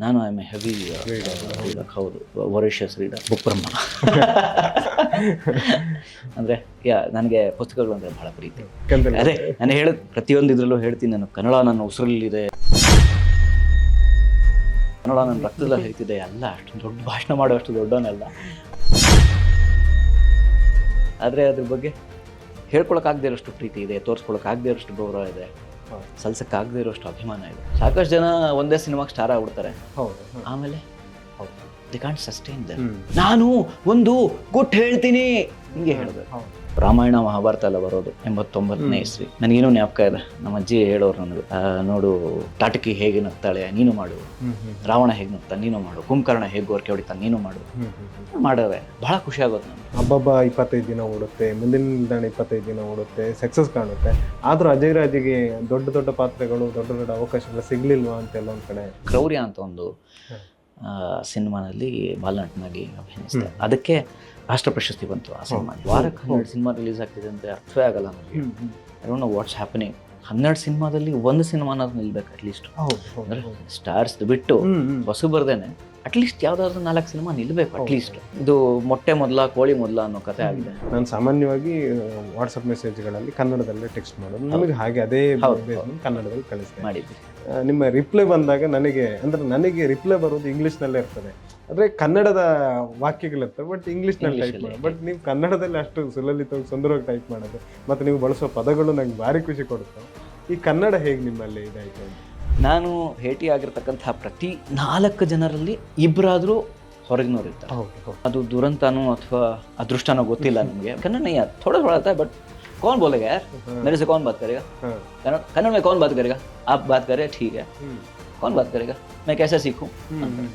ನಾನು I M heavy ಹೌದು. Varesh reader book ಬ್ರಹ್ಮ. ಅಂದರೆ ಯಾ ನನಗೆ ಪುಸ್ತಕಗಳು ಅಂದರೆ ಭಾಳ ಪ್ರೀತಿ. ಅದೇ ನಾನು ಹೇಳ ಪ್ರತಿಯೊಂದು ಇದರಲ್ಲೂ ಹೇಳ್ತೀನಿ ನಾನು. ಕನ್ನಡ ನನ್ನ ಉಸಿರಲ್ಲಿದೆ. ಕನ್ನಡ ನನ್ನ ರಕ್ತದಲ್ಲಿ ಹೇಳ್ತಿದೆ ಅಲ್ಲ ಅಷ್ಟು ದೊಡ್ಡ ಭಾಷಣ ಮಾಡೋ ಅಷ್ಟು ದೊಡ್ಡವನಲ್ಲ. ಆದರೆ ಅದ್ರ ಬಗ್ಗೆ ಹೇಳ್ಕೊಳಕ್ಕಾಗದೇ ಇರೋಷ್ಟು ಪ್ರೀತಿ ಇದೆ ತೋರಿಸ್ಕೊಳಕ್ಕಾಗದೇ ಇರೋಷ್ಟು ಗೌರವ ಇದೆ. ಸಲ್ಸಕ್ಕಾಗದೇ ಇರೋಷ್ಟು ಅಭಿಮಾನ ಇದೆ. ಸಾಕಷ್ಟು ಜನ ಒಂದೇ ಸಿನಿಮಾಗೆ ಸ್ಟಾರ್ ಆಗ್ಬಿಡ್ತಾರೆ. ಹೌದು ಆಮೇಲೆ? ಹೌದು. ದಿ ಕಾಂಟ್ ಸಸ್ಟೈನ್ ದ ನಾನು ಒಂದು ಗುಟ್ ಹೇಳ್ತೀನಿ. ಹಿಂಗೆ ಹೇಳಿದೆ. ರಾಮಾಯಣ ಮಹಾಭಾರತ ಎಲ್ಲ ಬರೋದು ಎಂಬತ್ತೊಂಬತ್ತನೇ ಇಸ್ವಿ. ನನಗೇನು ಜ್ಞಾಪಕ ಇದೆ. ನಮ್ಮ ಅಜ್ಜಿ ಹೇಳೋರು ನನಗೆ. ನೋಡು ತಾಟಕಿ ಹೇಗೆ ನಗ್ತಾಳೆ ನೀನು ಮಾಡು. ರಾವಣ ಹೇಗೆ ನಗ್ತಾನೆ ನೀನು ಮಾಡು. ಕುಂಭಕರ್ಣ ಹೇಗೆ ಗೋರ್ಕೆ ಹೊಡಿತಾನೆ ನೀನು ಮಾಡು. ಮಾಡವೆ ಬಹಳ ಖುಷಿ ಆಗುತ್ತೆ ನನಗೆ. ಹಬ್ಬಬ್ಬ ಇಪ್ಪತ್ತೈದು ದಿನ ಓಡುತ್ತೆ ಮುಂದಿನ ನಿಲ್ದಾಣ ಇಪ್ಪತ್ತೈದು ದಿನ ಓಡುತ್ತೆ ಸಕ್ಸಸ್ ಕಾಣುತ್ತೆ. ಆದ್ರೂ ಅಜಯ್ ರಾಜಿಗೆ ದೊಡ್ಡ ದೊಡ್ಡ ಪಾತ್ರಗಳು ದೊಡ್ಡ ದೊಡ್ಡ ಅವಕಾಶಗಳು ಸಿಗ್ಲಿಲ್ವಾ ಅಂತೆಲ್ಲ ಒಂದ್ ಕಡೆ? ಕ್ರೌರ್ಯ ಅಂತ ಒಂದು ಸಿನಿಮಾನಲ್ಲಿ ಬಾಲನಟನಾಗಿ ಅಭಿನಯಿಸ್ತಾರೆ. ಅದಕ್ಕೆ ರಾಷ್ಟ್ರ ಪ್ರಶಸ್ತಿ ಬಂತು ಆ ಸಿನಿಮಾ. ವಾರಕ್ಕೆ ಹನ್ನೆರಡು ಸಿನಿಮಾ ರಿಲೀಸ್ ಆಗ್ತಿದೆ ಅಂತ ಅರ್ಥವೇ ಆಗಲ್ಲ ನನಗೆ I don't know what's happening ಹನ್ನೆರಡು ಸಿನಿಮಾದಲ್ಲಿ ಒಂದು ಸಿನಿಮಾನಾದ್ರೂ ನಿಲ್ಬೇಕು ಅಟ್ಲೀಸ್ಟ್ ಅಂದರೆ ಸ್ಟಾರ್ಸ್ ಬಿಟ್ಟು ಹ್ಮ್, ಹ್ಮ್. ಹೊಸ ಬರ್ದೇನೆ ಅಟ್ಲೀಸ್ಟ್ ಯಾವ್ದಾದ್ರು ನಾಲ್ಕು ಸಿನಿಮಾ ನಿಲ್ಲಬೇಕು ಅಟ್ಲೀಸ್ಟ್ ಇದು ಮೊಟ್ಟೆ ಮೊದಲ ಕೋಳಿ ಮೊದಲ ಅನ್ನೋ ಕಥೆ ಆಗಿದೆ. ನಾನು ಸಾಮಾನ್ಯವಾಗಿ ವಾಟ್ಸಪ್ ಮೆಸೇಜ್ಗಳಲ್ಲಿ ಕನ್ನಡದಲ್ಲೇ ಟೆಕ್ಸ್ಟ್ ಮಾಡೋದು. ನನಗೆ ಹಾಗೆ ಅದೇ ಕನ್ನಡದಲ್ಲಿ ಕಳಿಸ್ತೇನೆ ಮಾಡಿದ್ವಿ. ನಿಮ್ಮ ರಿಪ್ಲೈ ಬಂದಾಗ ನನಗೆ ಅಂದ್ರೆ ನನಗೆ ರಿಪ್ಲೈ ಬರೋದು ಇಂಗ್ಲಿಷ್ನಲ್ಲೇ ಇರ್ತದೆ. ಅಂದ್ರೆ ಕನ್ನಡದ ವಾಕ್ಯಗಳಿರ್ತವೆ ಬಟ್ ಇಂಗ್ಲಿಷ್ನಲ್ಲಿ ಟೈಪ್ ಮಾಡೋದು. ಬಟ್ ನೀವು ಕನ್ನಡದಲ್ಲಿ ಅಷ್ಟು ಸುಲಲಿತವಾಗಿ ಸುಂದರವಾಗಿ ಟೈಪ್ ಮಾಡೋದು. ಮತ್ತು ನೀವು ಬಳಸೋ ಪದಗಳು ನಂಗೆ ಭಾರಿ ಖುಷಿ ಕೊಡುತ್ತೆ. ಈ ಕನ್ನಡ ಹೇಗೆ ನಿಮ್ಮಲ್ಲಿ ಇದಾಯ್ತು ಅಂತ? ನಾನು ಭೇಟಿ ಆಗಿರ್ತಕ್ಕಂತಹ ಪ್ರತಿ ನಾಲ್ಕು ಜನರಲ್ಲಿ ಇಬ್ಬರಾದರೂ ಹೊರಗಿನವ್ರು ಇರ್ತಾರೆ ಹೌದು ಹೌದು ಅದು ದುರಂತನೋ ಅಥವಾ ಅದೃಷ್ಟನೋ ಗೊತ್ತಿಲ್ಲ ನಮಗೆ ಕನ್ನಡ नहीं आता थोड़ा थोड़ा आता है बट कौन बोलेगा यार हाँ। मेरे से कौन बात करेगा हाँ। कन्नड़ कन्नड़ में कौन बात करेगा आप बात करें ठीक है हम्म, कौन बात करेगा मैं कैसे सीखूं हम्म, हम्म,